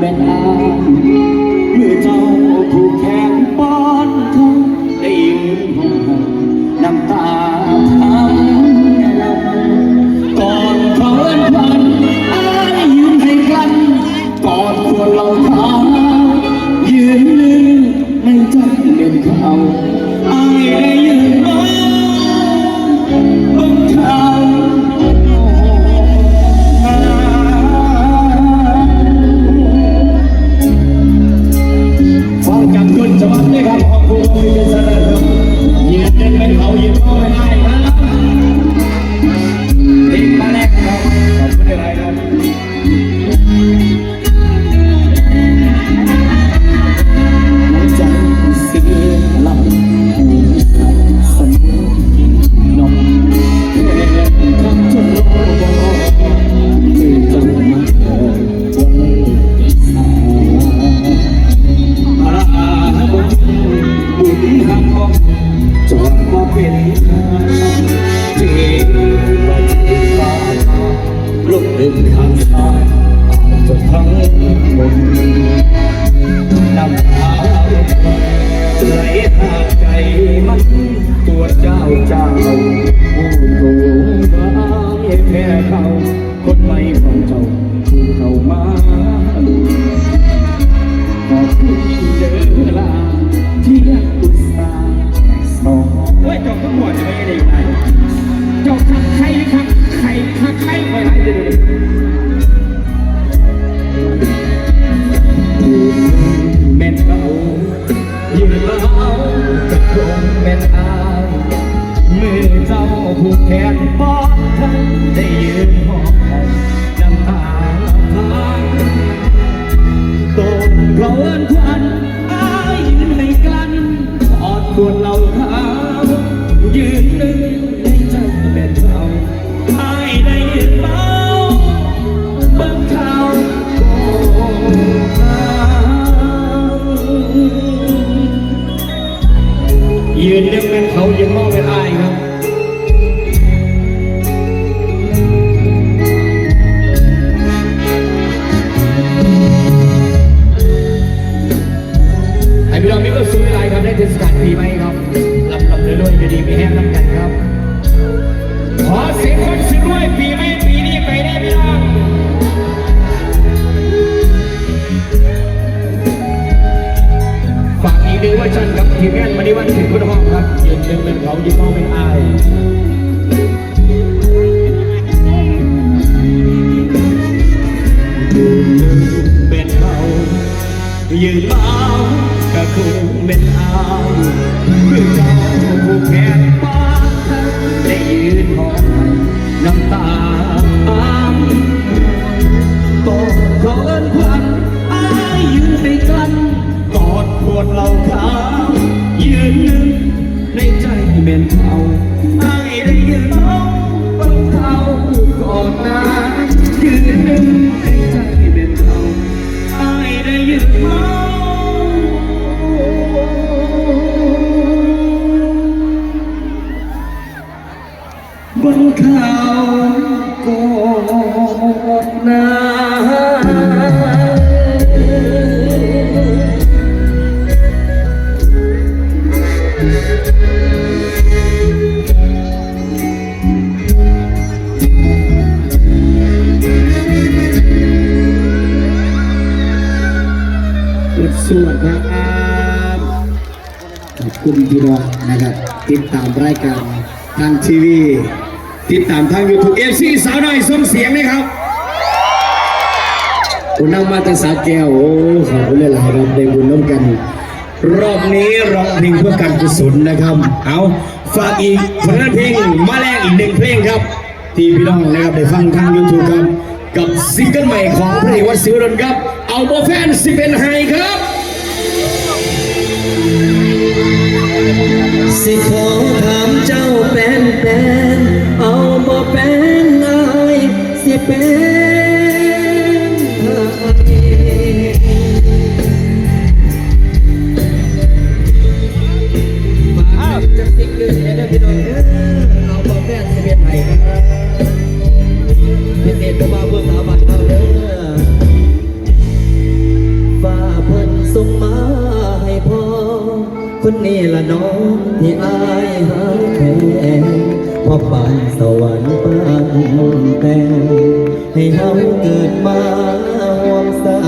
แม่ ทางสายจะทั้งหมดนำพาไหลหาใจมันตัวเจ้าเจ้าผู้โด่งดังแค่เขาคนไม่ของเจ้าเข้ามา มือเจ้าผูกแขนปอนทันได้ยืน มงานมาในวันถึงคุณห้องครับยืนหนึ่งเป็นเขายืนมองเป็นอายเป็นเขายืนเมาก็คงเป็นอายเมื่อเจ้าผูกแขนป้าได้ยืนหอบน้ำตา นะครับ ติดตามรายการทางทีวี ติดตามทางยูทูบเอฟซีสาวน้อยส่งเสียงนะครับคุณนั่งมาแตสาแก้ว โอ้ขอบคุณหลายๆครับได้บุญน้ำกัน รอบนี้ร้องเพลงเพื่อการกุศลนะครับ เอาฝากอีกผลงานเพลงมาแรกอีกหนึ่งเพลงครับ ที่พี่น้องนะครับได้ฟังทางยูทูบครับ กับซิงเกิลใหม่ของพระเอกวัดศิวดลครับ เอาโบแฟนสิเป็นไฮครับ สิขอถามเจ้าแป้นแป้นเอาบ่แป้นอายสิแป้น ที่อายหาแค่พอปานสวรรค์ปานแต่งให้เฮาเกิดมาห่วงสา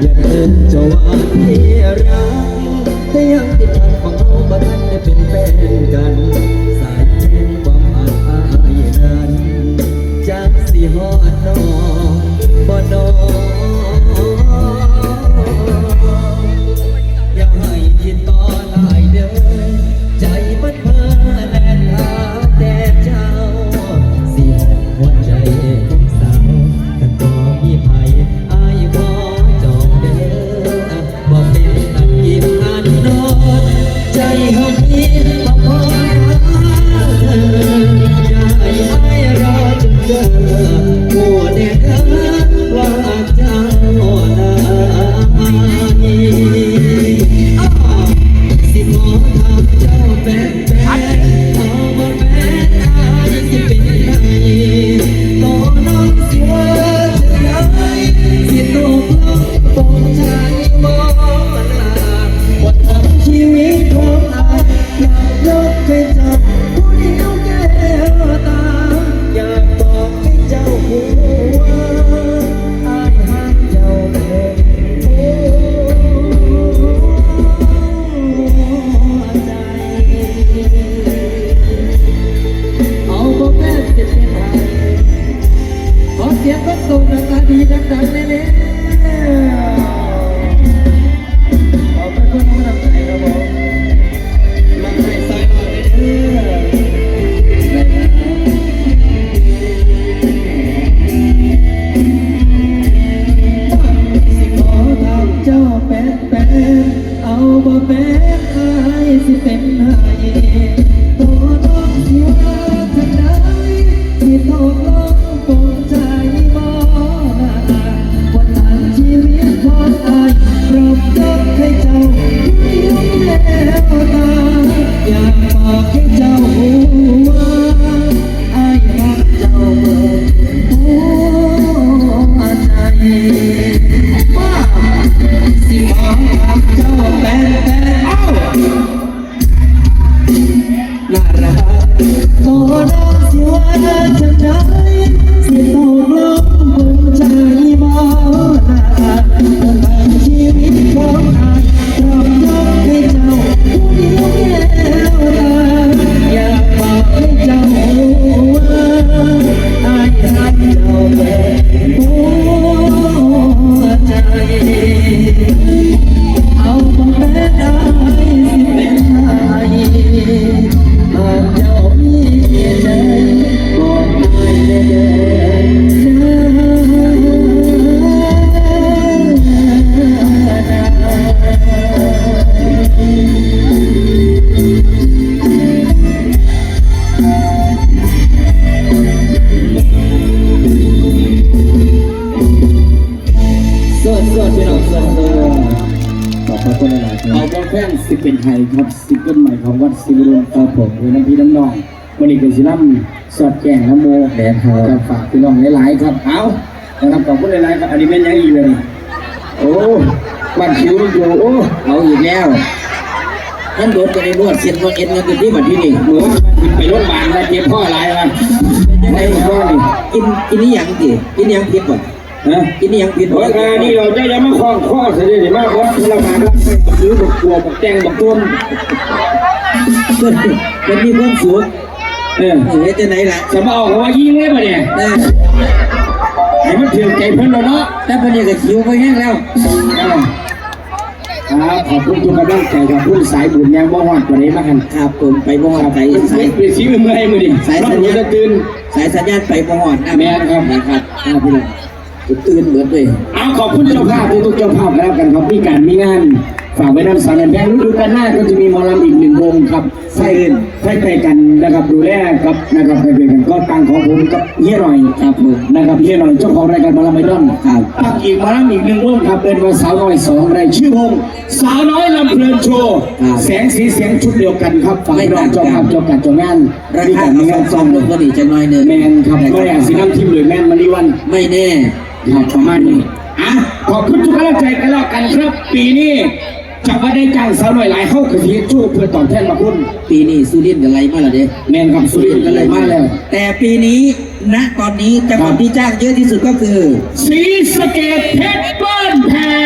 อย่าเอิ้นเจะว่าที่รักแต่ยังติดพันของเฮาบ่ทันได้เป็นแฟนกัน สายแห่งความอาจอายนั้นจากสิฮอดนองบ่นอ เสียงก็ส่งดังๆดีดังๆแน่ๆเอาไปเพื่อนน้องนำใจครับผมมาใจใส่หน่อยเด้อเจ้าแป๊ะแป๊ะเอาบ่แป๊ะ อกให้เจ้ารู้ว่าอายรักเจ้าเบิดหัวใจมาสิมอถามเจ้าแฟนแฟนเอ้าน่ารักตัวน้องสิว่าจะได้ ไทยครับซิงเกิลใหม่ของวัดศิริรมครับผมคือน้ำพี่น้ำน้องวันนี้ก็สินํสอดแกงน้ำโมแดดครับจะฝากพี่น้องหลายๆครับเอานะครับขอบคุณหลายๆครับอันนี้เป็นยังอีกเลยนี่โอ้บ้านคิวอยู่โอ้เอาอีกแล้วท่านโดนจะได้นวดเสียนนวดเอ็นกันอยู่ที่บัดที่นี่หมูไปโรงพยาบาลแล้วเจ็บพ่ออะไรวะในพ่อนี่กินกินนี่ยังดิกินนี่ยังผิดบ่ นะกินนี่ยังผิดโอ้ยงานนี่เราจะยังมาคล้องข้อเสียดีมากครับเรามารับไปซื้อบักกัวบักแตงบักต้วมเพิ่นเพิ่นมีความสุขเออเออเฮ็ดจังไหนล่ะจะมาออกว่ายิงเลยปะเนี่ยเออให้มันถือใจเพิ่นแล้วเนาะแต่เพิ่นนี่ก็คิวไปแห้งแล้วครับขอบคุณทุกกำลังใจขอบคุณสายบุญยังบ่ฮอดวันนี้มาหันครับผมไปบ่ฮอดไปสายสาสายยไปสีมือเมื่อยมือดิสายสัญญาณจะตื่นสายสัญญาณไปบ่ฮอดนะแม่นครับนะครับอ้าวพี่น้อง ตื่นเบิดเลยเอาขอบคุณเจ้าภาพทุกๆเจ้าภาพกันแล้วกันครับมีการมีงานฝากไว้นำสารแพงฤดูกาลหน้าก็จะมีหมอลำอีกหนึ่งวงครับใส่ใส่ไปกันนะครับดูแลครับนะครับไปเป็นกันก็ตังของผมกับเฮียหน่อยครับผมนะครับเฮียหน่อยเจ้าของรายการหมอลำไอดอลครับตักอีกหมอลำอีกหนึ่งวงครับเป็นวันสาวน้อยสองรายชื่อวงสาวน้อยลำเพลินโชว์แสงสีเสียงชุดเดียวกันครับฝากรองเจ้าภาพเจ้าการเจ้างานรามีคาการมีมีงานซซ้ออมมลงก็ดีจังน้อยหนึงแมนครับไม่อยากสิน้ำทิมหรือแมนมาริวันไม่แน่ ครับประมาณนี้อะขอบคุณทุกกำลังใจกันแล้วกันครับ ปีนี้จากว่าได้จ้างสาวหน่อยหลายเข้ากระเทียมช่วยเพื่อตอบแทนมาคุณปีนี้สุรินทร์กันไรมาและเด้แมนครับสุรินทร์ก็เลยมาแล้ว แต่ปีนี้ณตอนนี้จังหวัดที่จ้างเยอะที่สุดก็คือ สีสะเกตเพชรบ้านแพง